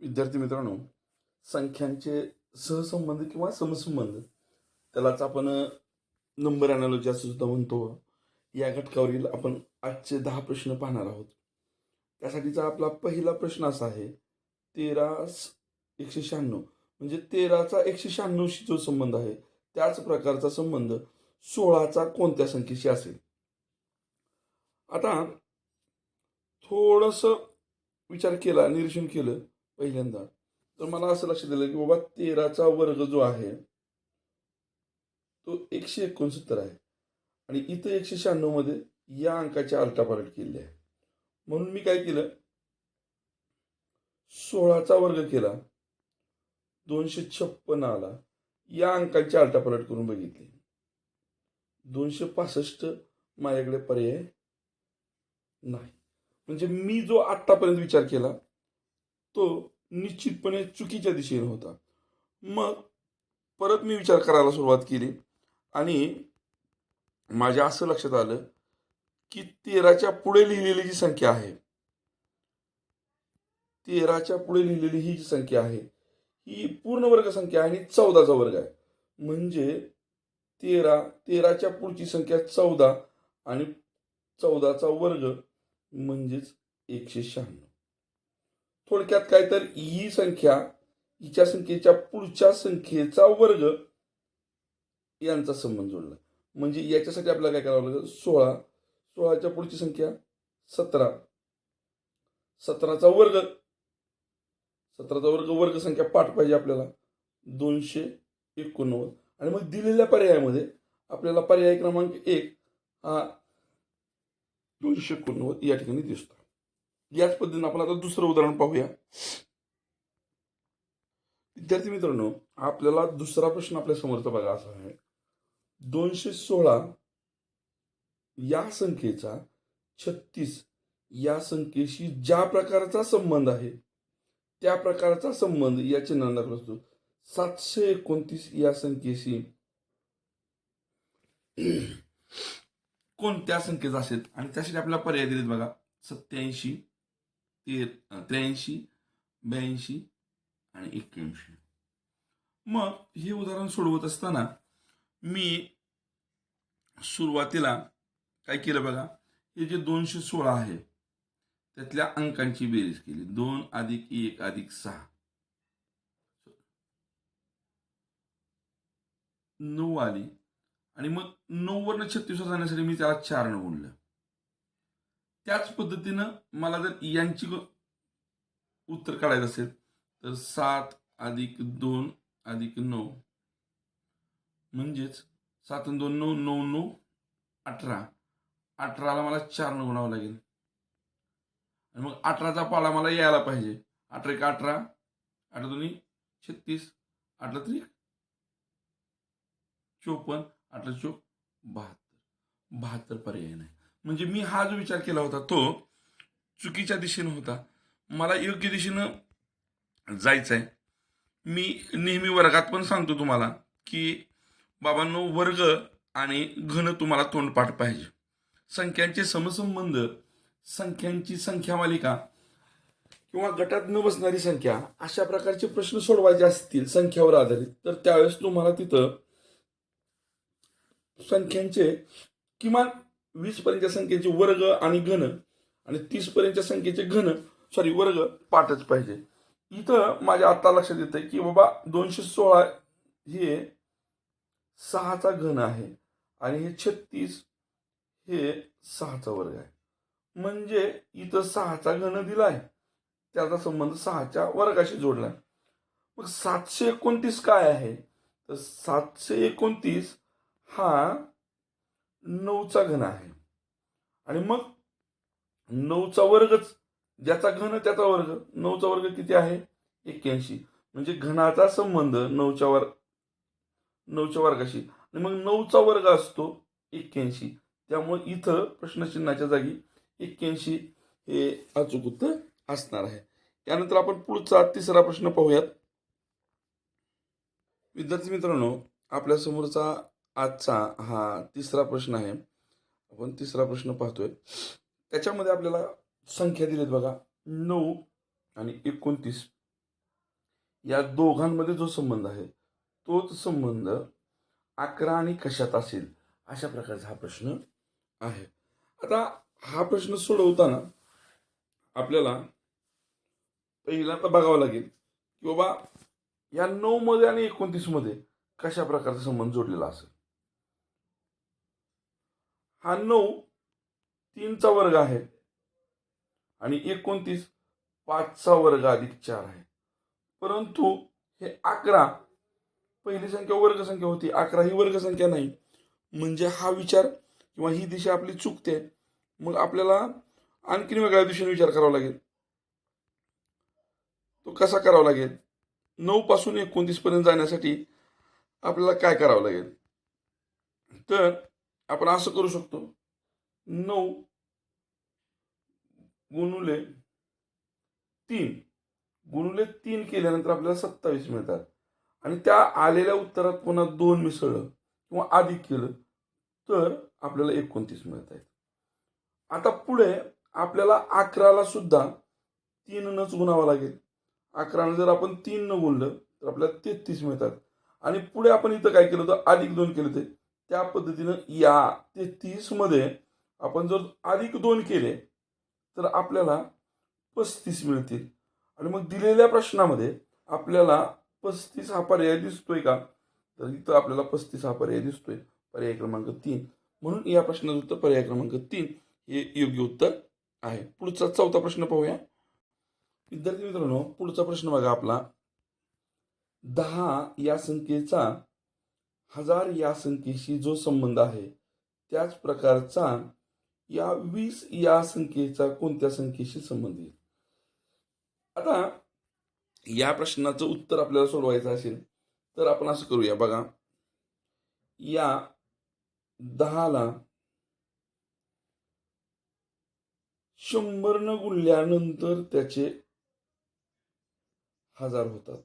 विद्यार्थी मित्रांनो संख्यांचे सहसंबंध किंवा समसंबंध त्यालाच आपण नंबर अनालॉजी असं सुद्धा म्हणतो. या घटकावरील आपण आजचे दहा प्रश्न पाहणार आहोत. त्यासाठीचा आपला पहिला प्रश्न असा आहे तेरा एकशे शहाण्णव. म्हणजे तेराचा एकशे शहाण्णवशी जो संबंध आहे त्याच प्रकारचा संबंध सोळाचा कोणत्या संख्येशी असेल? आता थोडंसं विचार केला निरीक्षण केलं पहिल्यांदा. तर मला असं लक्षात दिलं की बाबा तेराचा वर्ग जो आहे तो एकशे एकोणसत्तर आहे. आणि इथं एकशे शहाण्णवमध्ये या अंकाची आलटापालट केली आहे. म्हणून मी काय केलं? सोळाचा वर्ग केला. दोनशे छप्पन आला. या अंकाची आलटापालट करून बघितली. दोनशे पासष्ट माझ्याकडे पर्याय नाही. म्हणजे मी जो आत्तापर्यंत विचार केला तो निश्चितपणे चुकीच्या दिशेने होता. मग परत मी विचार करायला सुरुवात केली आणि माझ्या असं लक्षात आलं की तेराच्या पुढे लिहिलेली जी संख्या आहे तेराच्या पुढे लिहिलेली ही जी संख्या आहे ही पूर्ण वर्ग संख्या आहे आणि चौदाचा वर्ग आहे. म्हणजे तेरा तेराच्या पुढची संख्या चौदा आणि चौदाचा वर्ग म्हणजेच एकशे शहाण्णव. थोडक्यात काय तर ही संख्या हिच्या संख्येच्या पुढच्या संख्येचा वर्ग यांचा संबंध जोडला. म्हणजे याच्यासाठी आपल्याला काय करावं लागेल? सोळा. सोळाच्या पुढची संख्या सतरा. सतराचा वर्ग. सतराचा वर्ग वर्ग संख्या पाठ पाहिजे आपल्याला. दोनशे एकोणनव्वद. आणि मग दिलेल्या पर्यायामध्ये आपल्याला पर्याय क्रमांक एक हा दोनशे एकोणनव्वद या ठिकाणी दिसतो. याच पद्धतीनं आपण आता दुसरं उदाहरण पाहूया. विद्यार्थी मित्रांनो आपल्याला दुसरा प्रश्न आपल्या समोरचा बघा असा आहे. दोनशे सोळा या संख्येचा छत्तीस या संख्येशी ज्या प्रकारचा संबंध आहे त्या प्रकारचा संबंध या चिन्हांना असतो. सातशे एकोणतीस या संख्येशी कोणत्या संख्येचा असेल? आणि त्यासाठी आपल्याला पर्याय दिलेत बघा. सत्याऐंशी ते त्र्याऐंशी ब्याऐंशी आणि एक्क्याऐंशी. मग हे उदाहरण सोडवत असताना मी सुरुवातीला काय केलं बघा हे जे दोनशे सोळा आहे त्यातल्या अंकांची बेरीज केली. दोन अधिक एक अधिक सहा. नऊ आली. आणि मग नऊवरनं छत्तीसवर जाण्यासाठी मी त्याला चार न गुणलं. त्याच पद्धतीनं मला जर यांची उत्तर काढायचं असेल तर सात अधिक दोन अधिक नऊ. म्हणजेच सात दोन नऊ नऊ नऊ अठरा. अठराला मला चार नऊ गुणावं लागेल. आणि मग अठराचा पाला मला यायला पाहिजे. अठरा एक अठरा अठरा दोन्ही छत्तीस अठरा तरी चोपन्न अठरा चोक बहात्तर. बहात्तर पर्याय नाही. म्हणजे मी हा जो विचार केला होता तो चुकीच्या दिशेनं होता. मला योग्य दिशेनं जायचं आहे मी नेहमी वर्गात पण सांगतो तुम्हाला की बाबांनो वर्ग आणि घन तुम्हाला तोंडपाठ पाहिजे. संख्यांचे समसंबंध संख्यांची संख्या मालिका किंवा गटात न बसणारी संख्या अशा प्रकारचे प्रश्न सोडवायचे असतील संख्यावर आधारित तर त्यावेळेस तुम्हाला तिथं संख्यांचे किमान वीस पर्यंतच्या संख्येचे वर्ग आणि घन आणि तीस पर्यंतच्या संख्येचे घन सॉरी वर्ग पाठच पाहिजे. इथं माझ्या आता लक्षात येतं की बाबा दोनशे सोळा हे सहाचा घन आहे आणि हे छत्तीस हे सहाचा वर्ग आहे. म्हणजे इथं सहाचा घन दिला आहे त्याचा संबंध सहाच्या वर्गाशी जोडला. मग सातशे एकोणतीस काय आहे? तर सातशे एकोणतीस हा नऊचा घन आहे. आणि मग नऊचा वर्गच ज्याचा घन त्याचा वर्ग नऊचा वर्ग किती आहे? एक्क्याऐंशी. म्हणजे घनाचा संबंध नऊच्या वर्ग नऊच्या वर्गाशी. आणि मग नऊचा वर्ग असतो एक्क्याऐंशी. त्यामुळे इथं प्रश्नचिन्हाच्या जागी एक्क्याऐंशी हे अचूक उत्तर असणार आहे. त्यानंतर आपण पुढचा तिसरा प्रश्न पाहूयात. विद्यार्थी मित्रांनो आपल्यासमोरचा आजचा हा तिसरा प्रश्न आहे. आपण तिसरा प्रश्न पाहतोय. त्याच्यामध्ये आपल्याला संख्या दिलीत बघा. नऊ आणि एकोणतीस. या दोघांमध्ये जो संबंध आहे तोच संबंध अकरा आणि कशात असेल? अशा प्रकारचा हा प्रश्न आहे. आता हा प्रश्न सोडवताना आपल्याला पहिला तर बघावं लागेल की बाबा या नऊ मध्ये आणि एकोणतीसमध्ये कशा प्रकारचा संबंध जोडलेला असेल? हा नऊ तीनचा वर्ग आहे. आणि एकोणतीस पाचचा वर्ग अधिक चार आहे. परंतु हे अकरा पहिली संख्या वर्ग संख्या होती. अकरा ही वर्ग संख्या नाही. म्हणजे हा विचार किंवा ही दिशा आपली चुकते. मग आपल्याला आणखीन वेगळ्या दिशेने विचार करावा लागेल. तो कसा करावा लागेल? नऊ पासून एकोणतीस पर्यंत जाण्यासाठी आपल्याला काय करावं लागेल? तर आपण असं करू शकतो. नऊ गुणुले तीन. गुणुले तीन केल्यानंतर आपल्याला सत्तावीस मिळतात. आणि त्या आलेल्या उत्तरात पुन्हा दोन मिसळलं किंवा अधिक केलं तर आपल्याला एकोणतीस मिळत आहेत. आता पुढे आपल्याला अकराला सुद्धा तीननच गुणावं लागेल. अकरानं जर आपण तीन न गुणलं तर आपल्याला तेहतीस मिळतात. आणि पुढे आपण इथं काय केलं होतं? अधिक दोन केलं ते त्या पद्धतीनं या. तेहतीसमध्ये आपण जर अधिक दोन केले तर आपल्याला पस्तीस मिळतील. आणि मग दिलेल्या प्रश्नामध्ये आपल्याला पस्तीस हा पर्याय दिसतोय का? तर इथं आपल्याला पस्तीस हा पर्याय दिसतोय. पर्याय क्रमांक तीन. म्हणून या प्रश्नाचं उत्तर पर्याय क्रमांक तीन हे योग्य उत्तर आहे. पुढचा चौथा प्रश्न पाहूया. विद्यार्थी मित्रांनो पुढचा प्रश्न बघा आपला. दहा या संख्येचा हजार या संख्येशी जो संबंध आहे त्याच प्रकारचा या वीस या संख्येचा कोणत्या संख्येशी संबंध येईल? आता या प्रश्नाचं उत्तर आपल्याला सोडवायचं असेल तर आपण असं करूया. बघा या दहाला शंभर न गुणल्यानंतर त्याचे हजार होतात.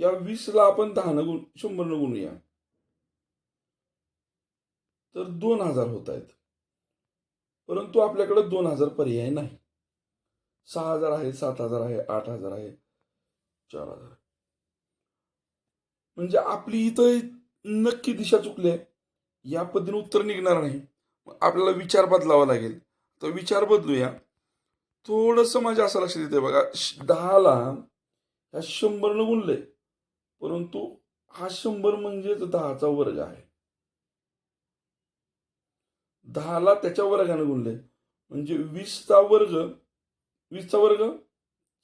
या वीसला आपण दहा गुण शंभर गुणूया. तर दोन हजार होत आहेत. परंतु आपल्याकडे दोन हजार पर्याय नाही. सहा हजार आहे सात हजार आहे आठ हजार आहे चार हजार म्हणजे आपली इथं नक्की दिशा चुकली आहे. या पद्धतीने उत्तर निघणार नाही. आपल्याला विचार बदलावा लागेल. तर विचार बदलूया. थोडस माझ्या असं लक्षात येते बघा दहाला ह्या शंभरनं गुणलंय परंतु हा शंभर म्हणजेच दहाचा वर्ग आहे. दहाला त्याच्या वर्गाने गुणले. म्हणजे वीसचा वर्ग वीसचा वर्ग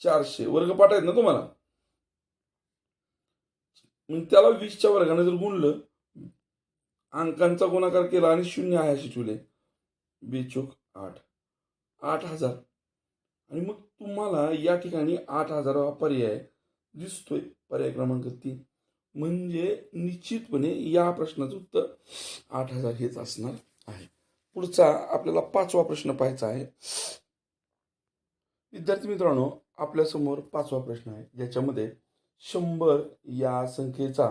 चारशे. वर्ग पाठ आहेत ना तुम्हाला? म्हणजे त्याला वीसच्या वर्गाने जर गुणलं अंकांचा गुणाकार केला आणि शून्य आहे अशी ठेवले. बेचोक आठ. आठ हजार. आणि मग तुम्हाला या ठिकाणी आठ हजार हा पर्याय दिसतोय. पर्याय क्रमांक तीन. म्हणजे निश्चितपणे या प्रश्नाचं उत्तर आठ हजार हेच असणार आहे. पुढचा आपल्याला पाचवा प्रश्न पाहायचा आहे. विद्यार्थी मित्रांनो आपल्यासमोर पाचवा प्रश्न आहे. ज्याच्यामध्ये शंभर या संख्येचा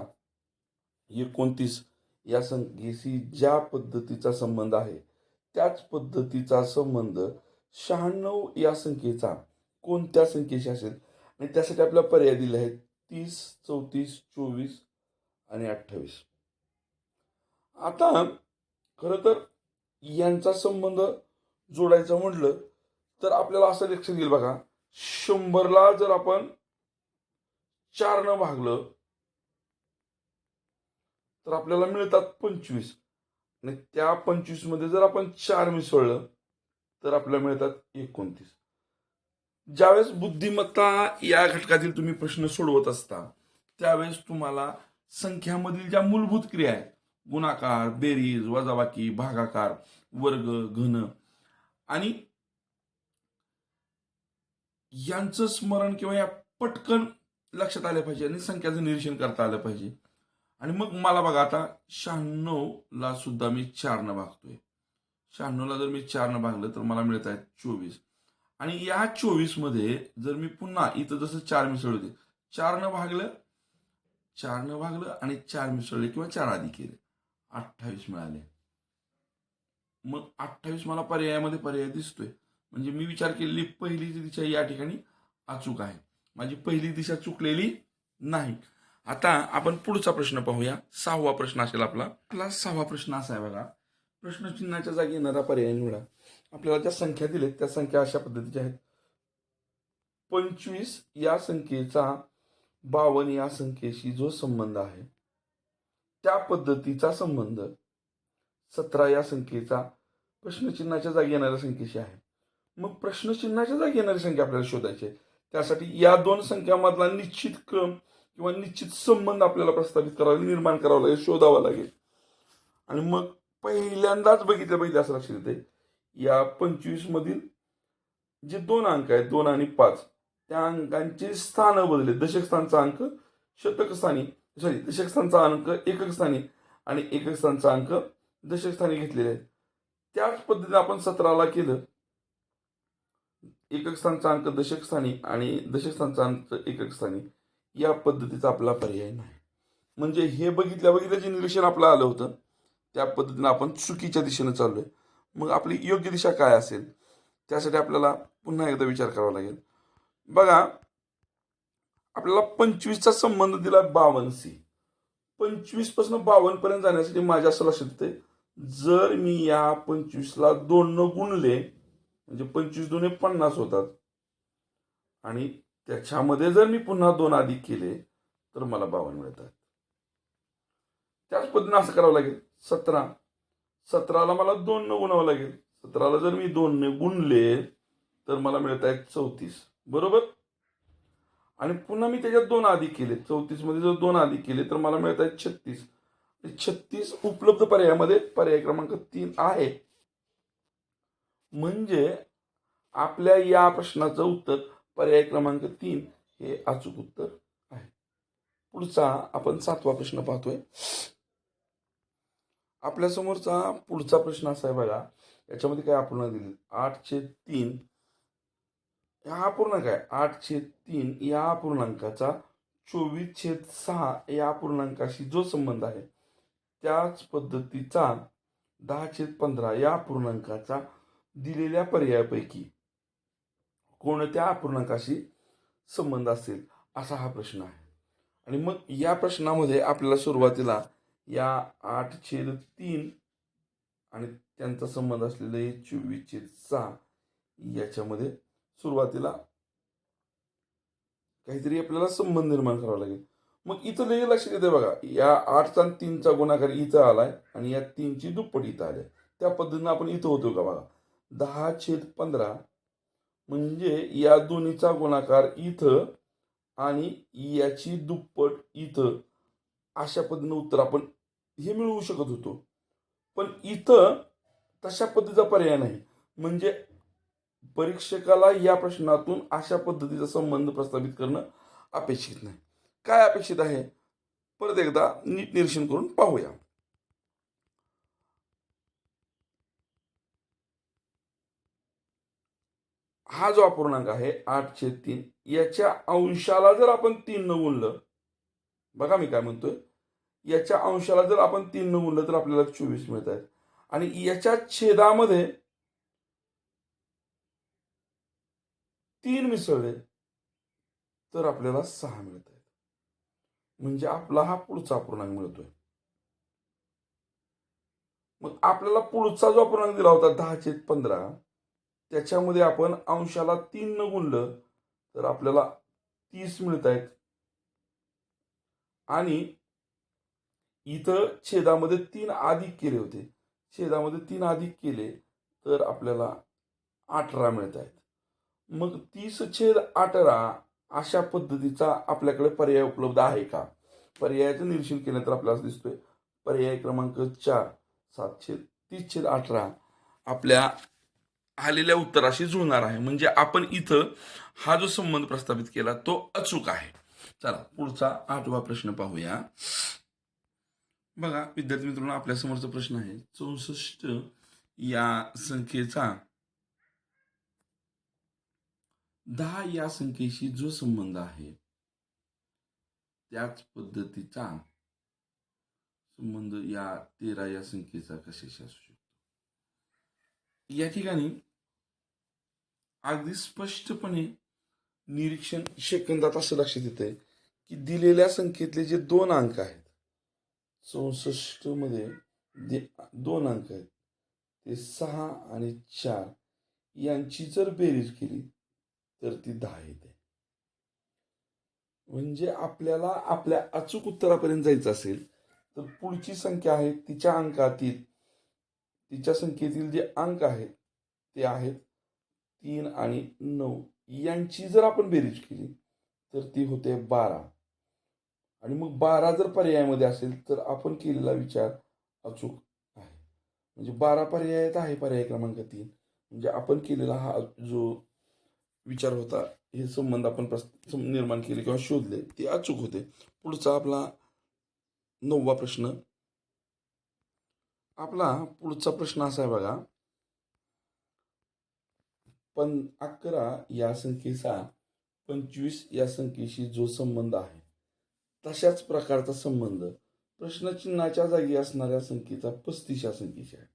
एकोणतीस या संख्येशी ज्या पद्धतीचा संबंध आहे त्याच पद्धतीचा संबंध शहाण्णव या संख्येचा कोणत्या संख्येशी असेल? आणि त्यासाठी आपल्याला पर्याय दिले आहेत. तीस चौतीस चोवीस आणि अठ्ठावीस. आता खरं तर यांचा संबंध जोडायचा म्हटलं तर आपल्याला असं लक्षात येईल बघा शंभरला जर आपण चारनं भागलं तर आपल्याला मिळतात पंचवीस. आणि त्या पंचवीसमध्ये जर आपण चार मिसळलं तर आपल्याला मिळतात एकोणतीस. ज्यावेळेस बुद्धिमत्ता या घटकातील तुम्ही प्रश्न सोडवत असता त्यावेळेस तुम्हाला संख्यामधील ज्या मूलभूत क्रिया आहेत गुणाकार बेरीज वजाबाकी भागाकार वर्ग घन आणि यांचं स्मरण किंवा या पटकन लक्षात आलं पाहिजे आणि संख्याचं निरीक्षण करता आलं पाहिजे. आणि मग मला बघा आता शहाण्णवला सुद्धा मी चारनं भागतोय. शहाण्णवला जर मी चारनं भागलं तर मला मिळत आहेत चोवीस. आणि या चोवीसमध्ये जर मी पुन्हा इथं जसं चार मिसळ होते चारनं भागलं चारनं भागलं आणि चार मिसळले किंवा चार आधी केले अठ्ठावीस मिळाले. मग अठ्ठावीस मला पर्यायामध्ये पर्याय दिसतोय. म्हणजे मी विचार केलेली पहिली दिशा या ठिकाणी अचूक आहे. माझी पहिली दिशा चुकलेली नाही. आता आपण पुढचा प्रश्न पाहूया. सहावा प्रश्न असेल आपला. आपला सहावा प्रश्न असा आहे बघा. प्रश्नचिन्हाच्या जागी येणारा पर्याय निवडा. आपल्याला ज्या संख्या दिलेत त्या संख्या अशा पद्धतीच्या आहेत. पंचवीस या संख्येचा बावन्न या संख्येशी जो संबंध आहे त्या पद्धतीचा संबंध सतरा या संख्येचा प्रश्नचिन्हाच्या जागी येणाऱ्या संख्येशी आहे. मग प्रश्नचिन्हाच्या जागी येणारी संख्या आपल्याला शोधायची आहे. त्यासाठी या दोन संख्यामधला निश्चित क्रम किंवा निश्चित संबंध आपल्याला प्रस्थापित करावा लागेल, निर्माण करावा लागेल शोधावा लागेल. आणि मग पहिल्यांदाच बघितलं पाहिजे असं लक्षात येते या पंचवीसमधील जे दोन अंक आहेत दोन आणि पाच त्या अंकांचे स्थान बदलले. दशकस्थानचा अंक शतक स्थानी सॉरी दशक स्थानचा अंक एकक स्थानी आणि एककस्थानचा अंक दशक स्थानी घेतलेले आहेत. त्याच पद्धतीने आपण सतराला केलं. एकक स्थानचा अंक दशक स्थानी आणि दशकस्थानचा अंक एकक स्थानी या पद्धतीचा आपला पर्याय नाही. म्हणजे हे बघितल्या बघितल्या जे निरीक्षण आपलं आलं होतं त्या पद्धतीने आपण चुकीच्या दिशेनं चाललोय. मग आपली योग्य दिशा काय असेल? त्यासाठी आपल्याला पुन्हा एकदा विचार करावा लागेल. बघा आपल्याला पंचवीसचा संबंध दिला बावन्न सी. पंचवीसपासून पर्यंत जाण्यासाठी माझ्या असं लक्षात येते जर मी या पंचवीसला दोन गुणले म्हणजे पंचवीस दोन पन्नास होतात. आणि त्याच्यामध्ये जर मी पुन्हा दोन अधिक केले तर मला बावन्न मिळतात. त्याच पद्धतीने असं करावं लागेल. सतरा. सतराला मला दोन न गुणावं लागेल. सतराला जर मी दोन ने गुणले तर मला मिळत आहेत चौतीस. बरोबर? आणि पुन्हा मी त्याच्यात दोन अधिक केले. चौतीसमध्ये जर दोन अधिक केले तर मला मिळत आहेत छत्तीस छत्तीस उपलब्ध पर्यायामध्ये पर्याय क्रमांक तीन आहे. म्हणजे आपल्या या प्रश्नाचं उत्तर पर्याय क्रमांक तीन हे अचूक उत्तर आहे. पुढचा आपण सातवा प्रश्न पाहतोय. आपल्यासमोरचा पुढचा प्रश्न असा आहे बघा याच्यामध्ये काय अपूर्ण दिले आठशे तीन हा अपूर्णांक आहे आठशे तीन या अपूर्णांकाचा चोवीस छेद सहा या अपूर्णांकाशी जो संबंध आहे त्याच पद्धतीचा दहा छेद पंधरा या अपूर्णांकाचा दिलेल्या पर्यायापैकी कोणत्या अपूर्णांकाशी संबंध असेल? असा हा प्रश्न आहे. आणि मग या प्रश्नामध्ये आपल्याला सुरुवातीला या आठ छेद तीन आणि त्यांचा संबंध असलेलं हे चोवीस छेद सहा याच्यामध्ये सुरुवातीला काहीतरी आपल्याला संबंध निर्माण करावा लागेल. मग इथं लय लक्षात येते बघा या आठचा आणि तीनचा गुणाकार इथं आलाय आणि या तीनची दुप्पट इथं आल्या. त्या पद्धतीनं आपण इथं होतो का बघा? दहा छेद पंधरा म्हणजे या दोन्हीचा गुणाकार इथं आणि याची दुप्पट इथं. अशा पद्धतीनं उत्तर आपण हे मिळवू शकत होतो. पण इथं तशा पद्धतीचा पर्याय नाही. म्हणजे परीक्षकाला या प्रश्नातून अशा पद्धतीचा संबंध प्रस्थापित करणं अपेक्षित नाही. काय अपेक्षित आहे? परत एकदा नीट निरीक्षण करून पाहूया. हा जो अपूर्णांक आहे आठ तीन याच्या अंशाला जर आपण तीन न गुणलं बघा मी काय म्हणतोय. याच्या अंशाला जर आपण तीन न गुणलं तर आपल्याला चोवीस मिळत आहेत. आणि याच्या छेदामध्ये तीन मिसळले तर आपल्याला सहा मिळत आहेत. म्हणजे आपला हा पुढचा अपूर्णांक मिळतोय. मग आपल्याला पुढचा जो अपूर्णांक दिला होता दहा छेद पंधरा त्याच्यामध्ये आपण अंशाला तीन न गुणलं तर आपल्याला तीस मिळत आहेत. आणि इथं छेदामध्ये तीन अधिक केले होते. छेदामध्ये तीन अधिक केले तर आपल्याला अठरा मिळत आहेत. मग तीस छेद अठरा अशा पद्धतीचा आपल्याकडे पर्याय उपलब्ध आहे का? पर्यायाचं निरीक्षण केलं तर आपल्याला दिसतोय. पर्याय क्रमांक चार सात छेद तीस छेद अठरा आपल्या आलेल्या उत्तराशी जुळणार आहे. म्हणजे आपण इथं हा जो संबंध प्रस्थापित केला तो अचूक आहे. चला पुढचा आठवा प्रश्न पाहूया. बघा विद्यार्थी मित्रांनो आपल्यासमोरचा प्रश्न आहे. चौसष्ट या संख्येचा दहा या संख्येशी जो संबंध आहे त्याच पद्धतीचा संबंध या तेरा या संख्येचा कशाशी असू शकतो? या ठिकाणी अगदी स्पष्टपणे निरीक्षण सेकंदात असं लक्षात येतंय की दिलेल्या संख्येतले जे दोन अंक आहेत चौसष्टमध्ये दे जे दोन अंक आहेत. ते सहा आणि चार यांची जर बेरीज केली तर ती दहा येते. म्हणजे आपल्याला आपल्या अचूक उत्तरापर्यंत जायचं असेल तर पुढची संख्या आहे तिच्या अंकातील तिच्या संख्येतील जे अंक आहेत ते आहेत तीन आणि नऊ. यांची जर आपण बेरीज केली तर ती होते बारा. आणि मग बारा जर पर्यायामध्ये असेल तर आपण केलेला विचार अचूक आहे. म्हणजे बारा पर्यायात आहे पर्याय क्रमांक तीन. म्हणजे आपण केलेला हा जो विचार होता हे संबंध आपण प्रस- निर्माण केले किंवा शोधले ते अचूक होते. पुढचा आपला नववा प्रश्न. आपला पुढचा प्रश्न असा आहे बघा. पण अकरा या संख्येचा पंचवीस या संख्येशी जो संबंध आहे तशाच प्रकारचा संबंध प्रश्नचिन्हाच्या जागी असणाऱ्या संख्येचा पस्तीस या संख्येशी आहे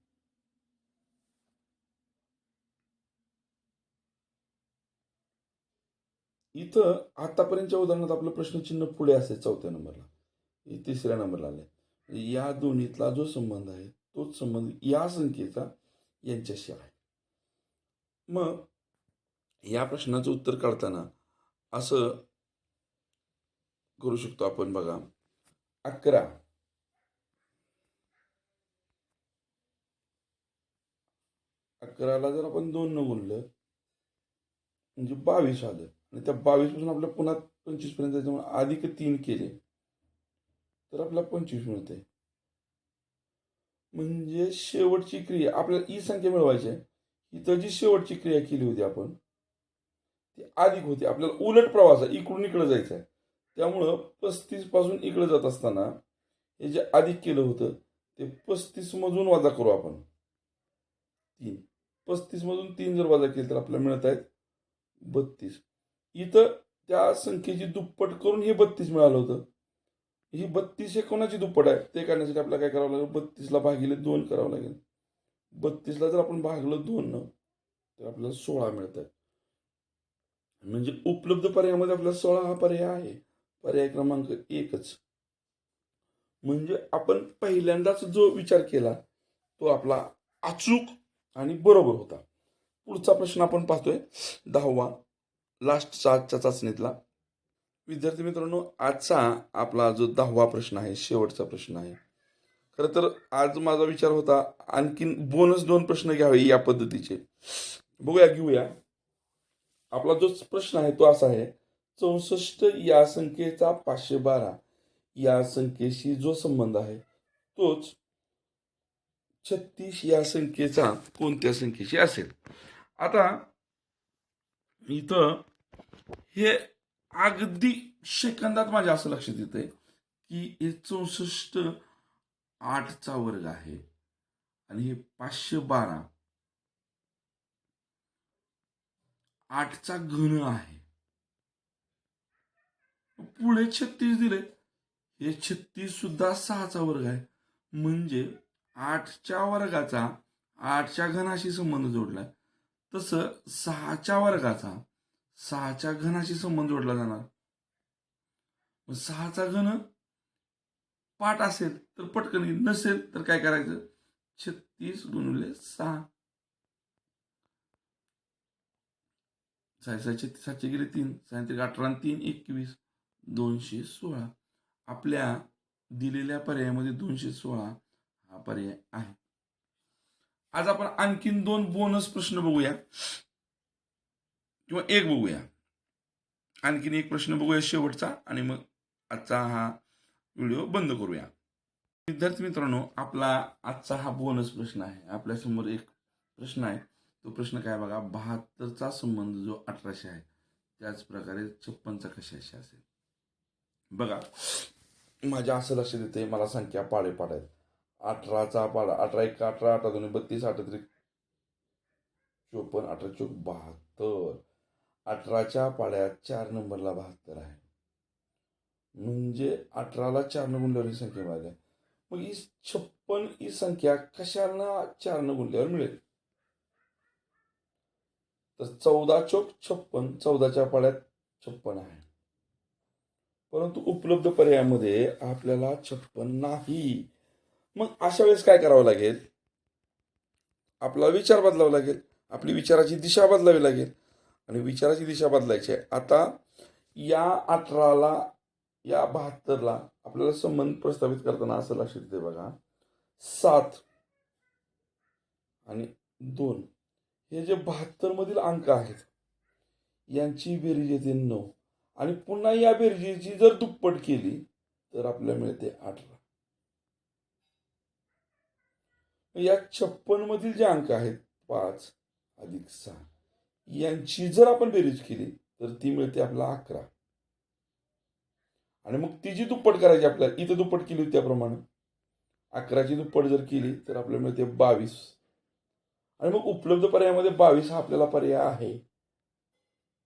इथं आतापर्यंतच्या उदाहरणात आपलं प्रश्नचिन्ह पुढे असेल चौथ्या नंबरला. तिसऱ्या नंबरला आले या दोन्हीतला जो संबंध आहे तोच संबंध या संख्येचा यांच्याशी आहे. मग या प्रश्नाचं उत्तर काढताना असं करू शकतो आपण बघा. अकरा. अकराला जर आपण दोन न गुणलं म्हणजे बावीस आलं. आणि त्या बावीसपासून पुन्हा पंचवीसपर्यंत जायचं अधिक तीन केले तर आपल्याला पंचवीस मिळते म्हणजे शेवटची क्रिया आपल्याला ई संख्या मिळवायची आहे. इथं जी शेवटची क्रिया केली होती आपण ती अधिक होती. आपल्याला उलट प्रवास आहे. इकडून इकडे जायचं आहे त्यामुळं पस्तीसपासून इकडं जात असताना हे जे अधिक केलं होतं ते पस्तीसमधून वजा करू आपण. तीन. पस्तीसमधून तीन जर वजा केले तर आपल्याला मिळत आहेत बत्तीस. इथं त्या संख्येची दुप्पट करून हे बत्तीस मिळालं होतं. ही बत्तीस हे कोणाची दुप्पट आहे? ते करण्यासाठी आपल्याला काय करावं लागेल? बत्तीसला भागिले दोन करावं लागेल. बत्तीसला जर आपण भागलं दोन न तर आपल्याला सोळा मिळत आहे म्हणजे उपलब्ध पर्यायामध्ये आपल्याला सोळा हा पर्याय आहे. पर्याय क्रमांक एकच. म्हणजे आपण पहिल्यांदाच जो विचार केला तो आपला अचूक आणि बरोबर होता. पुढचा प्रश्न आपण पाहतोय. दहावा लास्टचा आजच्या चाचणीतला. विद्यार्थी मित्रांनो आजचा आपला जो दहावा प्रश्न आहे शेवटचा प्रश्न आहे. खरं तर आज माझा विचार होता आणखीन बोनस दोन प्रश्न घ्यावे या पद्धतीचे. बघूया घेऊया. आपला जो प्रश्न आहे तो असा आहे. चौसष्ट या संख्येचा पाचशे बारा या संख्येशी जो संबंध आहे तोच छत्तीस या संख्येचा कोणत्या संख्येशी असेल? आता इथं हे अगदी सेकंदात माझ्या असं लक्षात येतंय की हे चौसष्ट आठचा वर्ग आहे आणि हे पाचशे बारा आठचा घन आहे. पुढे छत्तीस दिले हे छत्तीस सुद्धा सहाचा वर्ग आहे. म्हणजे आठच्या वर्गाचा आठच्या घनाशी संबंध जोडलाय तसं सहाच्या वर्गाचा सहाच्या घनाशी संबंध जोडला जाणार. सहाचा घन पाठ असेल तर पटकन नसेल तर काय करायचं? छत्तीस गुणले सहा. सायसाचे सातशे गेले तीन. सायंत्रिक अठरा तीन एकवीस. दोनशे सोळा. आपल्या दिलेल्या पर्यायामध्ये दोनशे सोळा हा पर्याय आहे. आज आपण आणखीन दोन बोनस प्रश्न बघूया. किंवा एक बघूया. आणखीन एक प्रश्न बघूया शेवटचा आणि मग आजचा हा व्हिडिओ बंद करूया. विद्यार्थी मित्रांनो आपला आजचा हा बोनस प्रश्न आहे. आपल्यासमोर एक प्रश्न आहे. तो प्रश्न काय बघा? बहात्तरचा संबंध जो अठराशे आहे त्याच प्रकारे छप्पनचा कशाशी असेल? बघा. माझ्या असं लक्ष देते मला संख्या पाडे पाडायत अठराचा पाडा अठरा एक अठरा अठरा दोन बत्तीस अठरा चोपन्न अठरा चोक बहात्तर. अठराच्या पाड्यात चार नंबरला बहात्तर आहे. म्हणजे अठराला चार न गुणल्यावर ही संख्या मिळाली मग ही छप्पन ही संख्या कशाला चार न गुणल्यावर मिळेल? तर चौदा चोक छप्पन चौदाच्या पाड्यात छप्पन आहे. परंतु उपलब्ध पर्यायामध्ये आपल्याला छप्पन नाही. मग अशा वेळेस काय करावं लागेल? आपला विचार बदलावा लागेल. आपली विचाराची दिशा बदलावी लागेल. आणि विचाराची दिशा बदलायची आहे. आता या अठराला या बहात्तरला आपल्याला संबंध प्रस्थापित करताना असं लक्षात येते बघा. सात आणि दोन. हे जे बहात्तरमधील अंक आहेत यांची बेरीज येते नऊ. आणि पुन्हा या बेरजेची जर दुप्पट केली तर आपल्याला मिळते अठरा या छप्पन मधील जे अंक आहेत पाच अधिक सहा यांची जर आपण बेरीज केली तर ती मिळते आपला अकरा. आणि मग ती जी दुप्पट करायची आपल्याला इथं दुप्पट केली होती त्याप्रमाणे. अकराची दुप्पट जर केली तर आपल्याला मिळते बावीस. आणि मग उपलब्ध पर्यायामध्ये बावीस हा आपल्याला पर्याय आहे.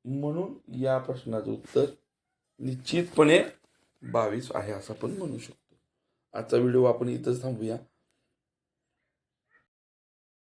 म्हणून या प्रश्नाचं उत्तर निश्चितपणे बावीस आहे असं आपण म्हणू शकतो. आजचा व्हिडिओ आपण इथंच थांबूया.